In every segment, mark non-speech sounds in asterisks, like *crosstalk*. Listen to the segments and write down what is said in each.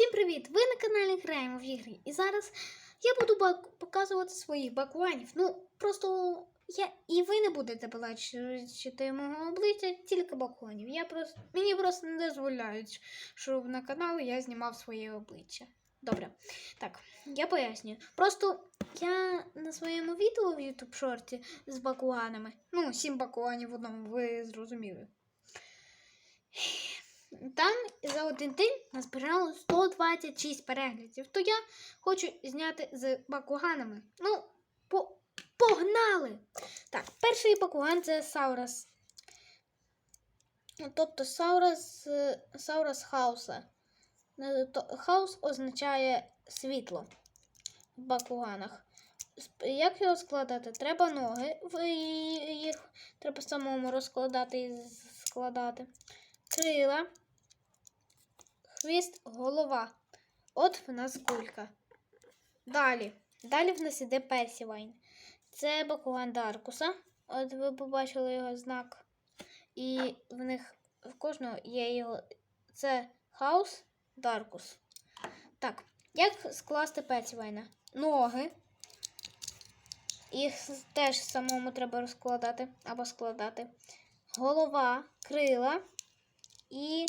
Всім привіт! Ви на каналі Граємо в ігри. І зараз я буду показувати своїх бакуанів. Ну, просто я і ви не будете бачити мого обличчя, тільки бакуанів. Я просто мені просто не дозволяють, щоб на каналі я знімав своє обличчя. Добре, так, я пояснюю. Просто я на своєму відео в YouTube шорті з бакуанами. Ну, сім бакуанів в одному, ви зрозуміли. Там за один день назбирало 126 переглядів. То я хочу зняти з бакуганами. Ну, по- погнали! Так, перший бакуган це Саурас. Ну, Тобто Саурас, е, Саурас Хауса. Е, Хаус означає світло в бакуганах. Як його складати? Треба ноги, їх треба самому розкладати і складати. Крила, хвіст, голова. От в нас кулька. Далі. Далі в нас іде Персівайн. Це Бакуган Даркуса. От ви побачили його знак. І в них в кожного є його. Це Хаус Даркус. Так, як скласти Персівайна? Ноги. Їх теж самому треба розкладати або складати. Голова, крила і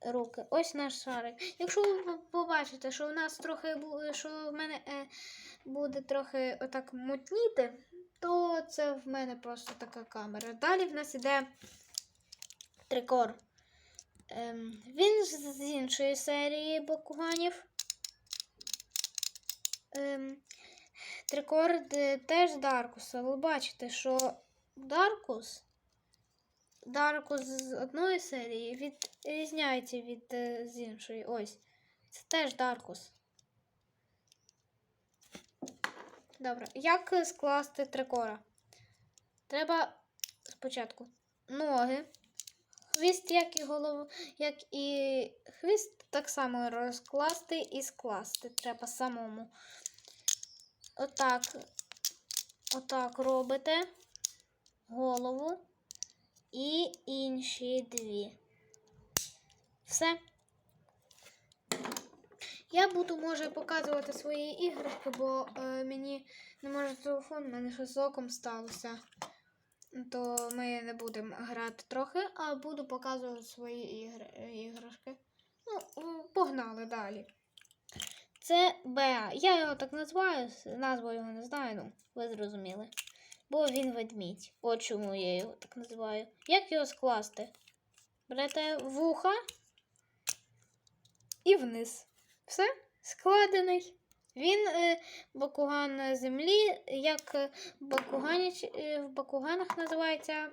руки. Ось наш шарик. Якщо ви побачите, що в нас трохи що в мене е, буде трохи отак мутніти, то це в мене просто така камера. Далі в нас іде трикор. Ем, він з іншої серії бакуганів. Ем, трикор теж Даркуса. Ви бачите, що Даркус Даркус з одної серії відрізняється від е, з іншої. Ось. Це теж Даркус. Добре. Як скласти трикора? Треба спочатку ноги. Хвіст, як і голову, як і хвіст, так само розкласти і скласти. Треба самому. Отак. Отак робите голову і інші дві. Все. Я буду, може, показувати свої іграшки, бо е, мені не може телефон, в мене щось з оком сталося. То ми не будемо грати трохи, а буду показувати свої ігри, іграшки. Ну, погнали далі. Це Беа. Я його так називаю, назву його не знаю, ну, ви зрозуміли. Бо він ведмідь. От чому я його так називаю. Як його скласти? Берете вуха і вниз. Все, складений. Він е, бакуган землі, як е, бакуганіч, е, в бакуганах називається.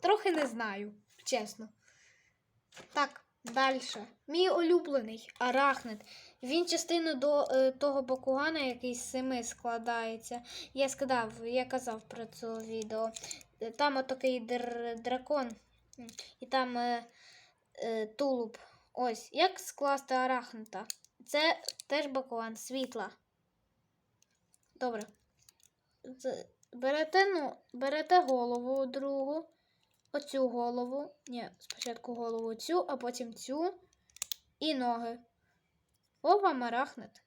Трохи не знаю, чесно. Так, далі. Мій улюблений арахнет. Він частина до е, того бакугана, який з семи складається. Я сказав, я казав про це відео. Е, Там отакий др- дракон, і там е, е, тулуб. Ось. Як скласти арахнета? Це теж бакуган світла. Добре. Берете, ну, берете голову другу, оцю голову. Ні, спочатку голову цю, а потім цю і ноги. О, вам арахнет.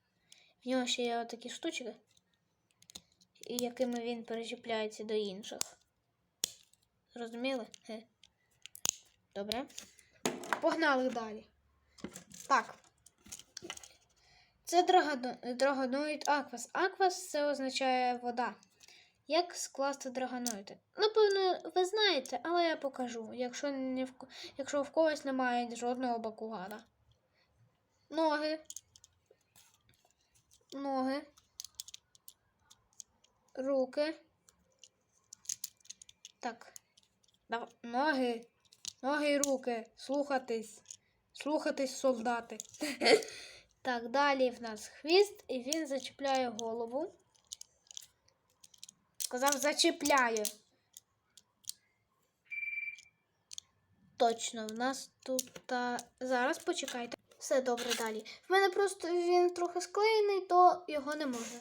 В нього ще є такі штучки, якими він перечіпляється до інших. Зрозуміли? Ге. Добре. Погнали далі. Так. Це драгоно- драгоноїд аквас. Аквас це означає вода. Як скласти драгоноїди? Напевно, ви знаєте, але я покажу, якщо, не в, якщо в когось немає жодного бакугана. Ноги. Ноги. Руки. Так. Дав... Ноги. Ноги і руки. Слухатись. Слухатись, солдати. *laughs* Так, далі в нас хвіст, і він зачіпляє голову. Сказав, зачіпляє. Точно, в нас тут. Та... Зараз почекайте. Все добре далі. В мене просто він трохи склеєний, то його не можна.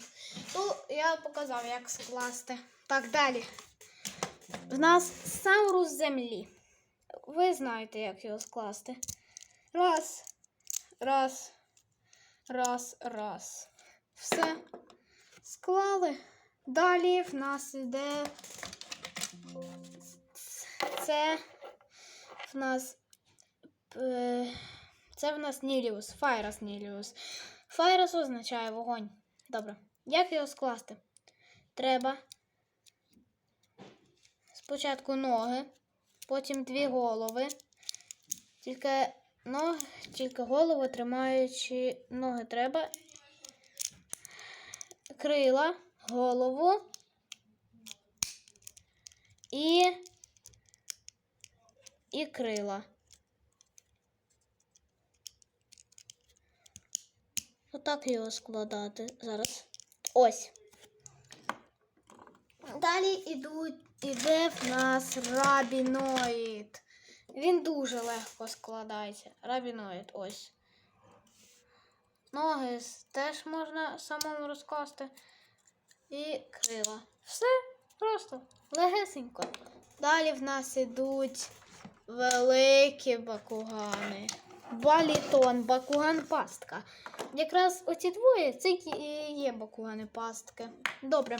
То я показав, як скласти. Так, далі. В нас Саурус землі. Ви знаєте, як його скласти. Раз. Раз. Раз, раз. Все. Склали. Далі в нас іде. Це в нас. е, Це в нас Ніліус. Файрос Ніліус. Файрос означає вогонь. Добре. Як його скласти? Треба спочатку ноги, потім дві голови. Тільки ноги, тільки голову тримаючи ноги треба. Крила, голову і, і крила. Отак його складати зараз. Ось. Далі ідуть, іде в нас рабіноїд. Він дуже легко складається. Рабіноїд, ось. Ноги теж можна самому розкласти. І крила. Все просто легесенько. Далі в нас ідуть великі бакугани. Балітон, бакуган пастка. Якраз оці двоє це і є бакугани пастки. Добре.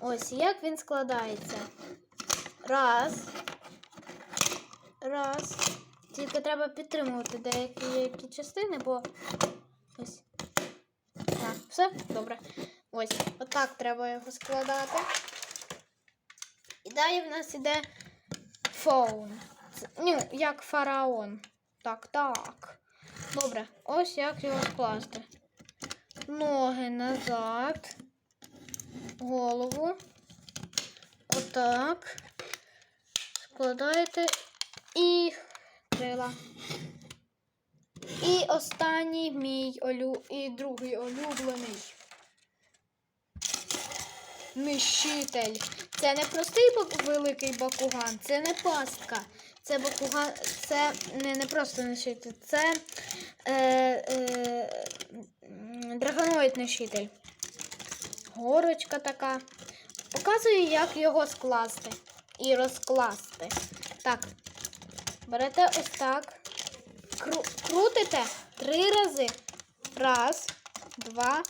Ось як він складається. Раз. Раз. Тільки треба підтримувати деякі частини, бо ось. Так, все, добре. Ось, отак треба його складати. І далі в нас іде фоун. Це- Ну, як фараон. Так, так. Добре, ось як його скласти. Ноги назад. Голову. Отак. Складаєте і крила. І останній мій олю... і другий улюблений. Нищитель. Це не простий великий бакуган, це не пастка. Це бакуган, це не, не просто нищитель, це е, е, драгоноїд нищитель. Горочка така. Показую, як його скласти і розкласти. Так, берете ось так. Кру крутите три рази. Раз, два.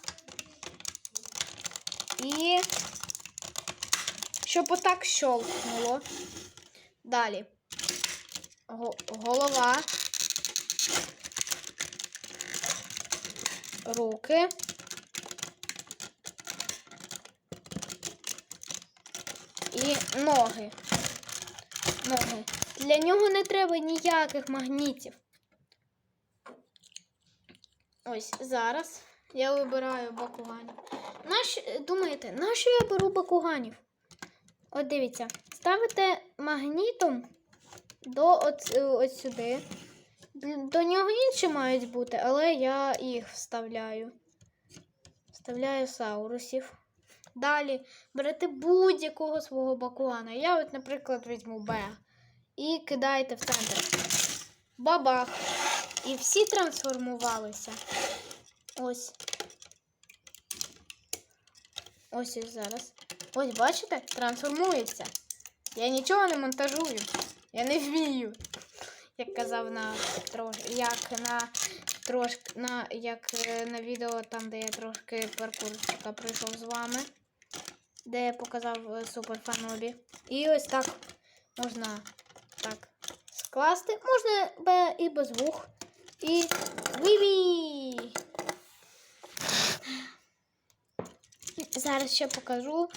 І щоб отак щолкнуло. Далі. Го- голова. Руки. І ноги. Ноги. Для нього не треба ніяких магнітів. Ось зараз я вибираю бакуганів. Наш, думаєте, нащо я беру бакуганів? От дивіться, ставите магнітом до е, от сюди. До нього інші мають бути, але я їх вставляю. Вставляю саурусів. Далі берете будь-якого свого бакуана. Я, от, наприклад, візьму Б. І кидаєте в центр. Бабах. І всі трансформувалися. Ось. Ось ось зараз. Ось, бачите? Трансформується. Я нічого не монтажую. Я не вмію. Як казав на трош... як на трошки на як е, на відео там, де я трошки паркурчика пройшов з вами, де я показав е, супер фанобі. І ось так можна так скласти. Можна і без вух. І вибій! Зараз ще покажу.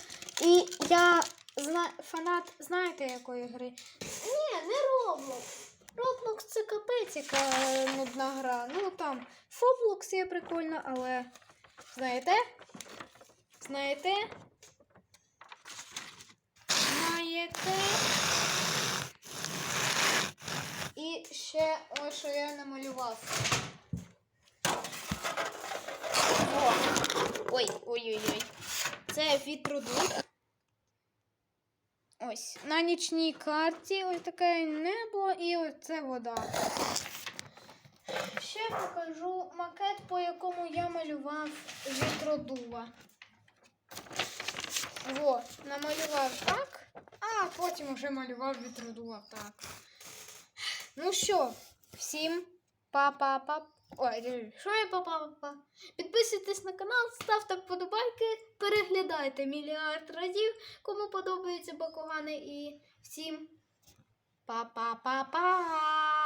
І я зна... фанат, знаєте, якої гри? Ні, не Roblox. Roblox це капець, яка нудна гра. Ну там Фоблокс є прикольно, але знаєте? Знаєте? Знаєте? І ще ось що я намалював. Ой, ой-ой-ой. Це вітродух. Ось. На нічній карті ось таке небо і ось це вода. Ще покажу макет, по якому я малював вітродува. Во, намалював так, а потім вже малював вітродува так. Ну що, всім па-па-па. Ой, що я папа? Підписуйтесь на канал, ставте вподобайки, переглядайте мільярд разів, кому подобаються Бакугани і всім па-па-па-па!